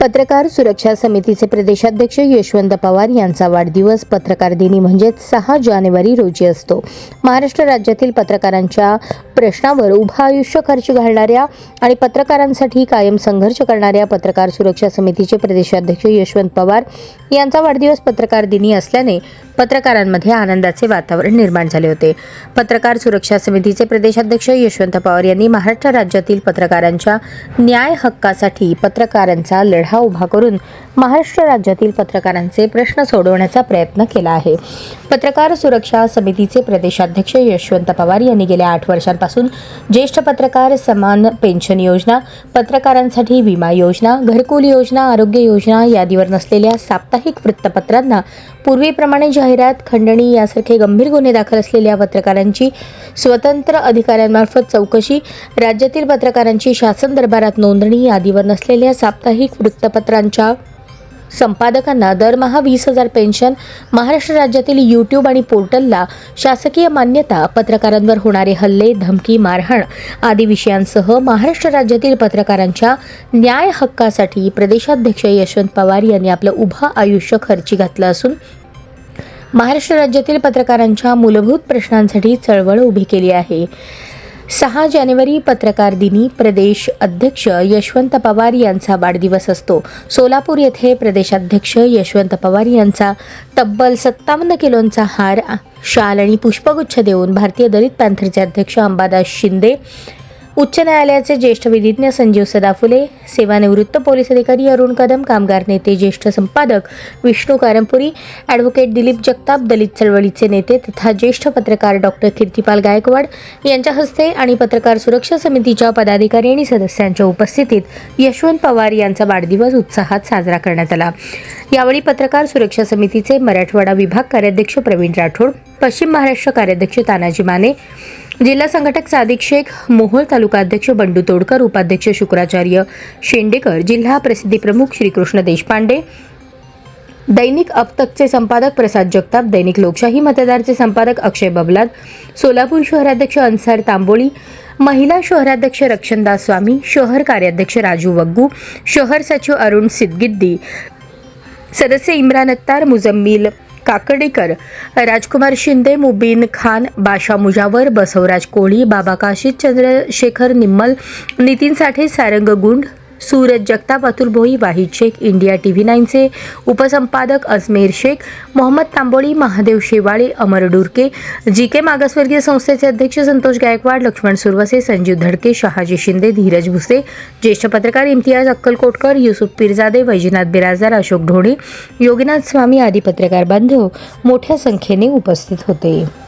पत्रकार सुरक्षा समितीचे प्रदेशाध्यक्ष यशवंत पवार यांचा वाढदिवस पत्रकार दिनी म्हणजेच सहा जानेवारी रोजी असतो. महाराष्ट्र राज्यातील पत्रकारांच्या प्रश्नावर उभं आयुष्य खर्च घालणाऱ्या आणि पत्रकारांसाठी कायम संघर्ष करणाऱ्या पत्रकार सुरक्षा समितीचे प्रदेशाध्यक्ष यशवंत पवार यांचा वाढदिवस पत्रकार दिनी असल्याने पत्रकारांमध्ये आनंदाचे वातावरण निर्माण झाले होते. पत्रकार सुरक्षा समितीचे प्रदेशाध्यक्ष यशवंत पवार यांनी महाराष्ट्र राज्यातील पत्रकारांच्या न्याय हक्कासाठी पत्रकारांचा लढा उभा करून महाराष्ट्र राज्यातील पत्रकारांचे प्रश्न सोडवण्याचा प्रयत्न केला आहे. पत्रकार सुरक्षा समितीचे प्रदेशाध्यक्ष यशवंत पवार यांनी गेल्या आठ वर्षांपासून ज्येष्ठ पत्रकार समान पेन्शन योजना पत्रकारांसाठी विमा योजना घरकुल योजना आरोग्य योजना यादीवर नसलेल्या साप्ताहिक वृत्तपत्रांना पूर्वीप्रमाणे जाहिरात खंडणी यासारखे गंभीर गुन्हे दाखल असलेल्या पत्रकारांची स्वतंत्र अधिकाऱ्यांमार्फत चौकशी राज्यातील पत्रकारांची शासन दरबारात नोंदणी यादीवर नसलेल्या साप्ताहिक वृत्तपत्रांच्या संपादकांना दरमहा वीस हजार पेन्शन महाराष्ट्र राज्यातील यूट्यूब आणि पोर्टलला शासकीय मान्यता पत्रकारांवर होणारे हल्ले धमकी मारहाण आदी विषयांसह महाराष्ट्र राज्यातील पत्रकारांच्या न्याय हक्कासाठी प्रदेशाध्यक्ष यशवंत पवार यांनी आपलं उभं आयुष्य खर्ची घातलं असून महाराष्ट्र राज्यातील पत्रकारांच्या मूलभूत प्रश्नांसाठी चळवळ उभी केली आहे. सहा जानेवारी पत्रकार दिनी प्रदेश अध्यक्ष यशवंत पवार यांचा वाढदिवस असतो. सोलापूर येथे प्रदेशाध्यक्ष यशवंत पवार यांचा तब्बल सत्तावन्न किलोंचा हार शाल आणि पुष्पगुच्छ देऊन भारतीय दलित पॅन्थरचे अध्यक्ष अंबादास शिंदे उच्च न्यायालयाचे ज्येष्ठ विधिज्ञ संजीव सदाफुले सेवानिवृत्त पोलीस अधिकारी अरुण कदम कामगार नेते ज्येष्ठ संपादक विष्णू कारंपुरी ॲडव्होकेट दिलीप जगताप दलित चळवळीचे नेते तथा ज्येष्ठ पत्रकार डॉक्टर कीर्तिपाल गायकवाड यांच्या हस्ते आणि पत्रकार सुरक्षा समितीच्या पदाधिकारी आणि सदस्यांच्या उपस्थितीत यशवंत पवार यांचा वाढदिवस उत्साहात साजरा करण्यात आला. यावेळी पत्रकार सुरक्षा समितीचे मराठवाडा विभाग कार्याध्यक्ष प्रवीण राठोड पश्चिम महाराष्ट्र कार्याध्यक्ष तानाजी माने जिल्हा संघटक सादिक शेख मोहोळ तालुका अध्यक्ष बंडू तोडकर उपाध्यक्ष शुक्राचार्य शेंडेकर जिल्हा प्रसिद्धी प्रमुख श्रीकृष्ण देशपांडे दैनिक अपतकचे संपादक प्रसाद जगताप दैनिक लोकशाही मतदारचे संपादक अक्षय बबलाद सोलापूर शहराध्यक्ष अन्सार तांबोळी महिला शहराध्यक्ष रक्षणदास स्वामी शहर कार्याध्यक्ष राजू वग्गू शहर सचिव अरुण सिद्गिद्दी सदस्य Imran Attar Mujammil Kakdikar Rajkumar Shinde Mubeen Khan Basha Mujawar Basavraj Koli Baba Kashid Chandrashekhar Nimmal Nitin Sathe Sarang Gund Suraj Jagtap Atul Bhoi Wahid Shaikh India T V नाईनचे उपसंपादक अजमेर शेख मोहम्मद तांबोळी महादेव शेवाळे अमर डुरके जी के मागासवर्गीय संस्थेचे अध्यक्ष संतोष गायकवाड लक्ष्मण सुरवसे संजीव धडके शहाजी शिंदे धीरज भुसे ज्येष्ठ पत्रकार इम्तियाज अक्कलकोटकर युसुफ पिरजादे वैजनाथ बिराजदार अशोक ढोणे योगीनाथ स्वामी आदी पत्रकार बांधव मोठ्या संख्येने उपस्थित होते.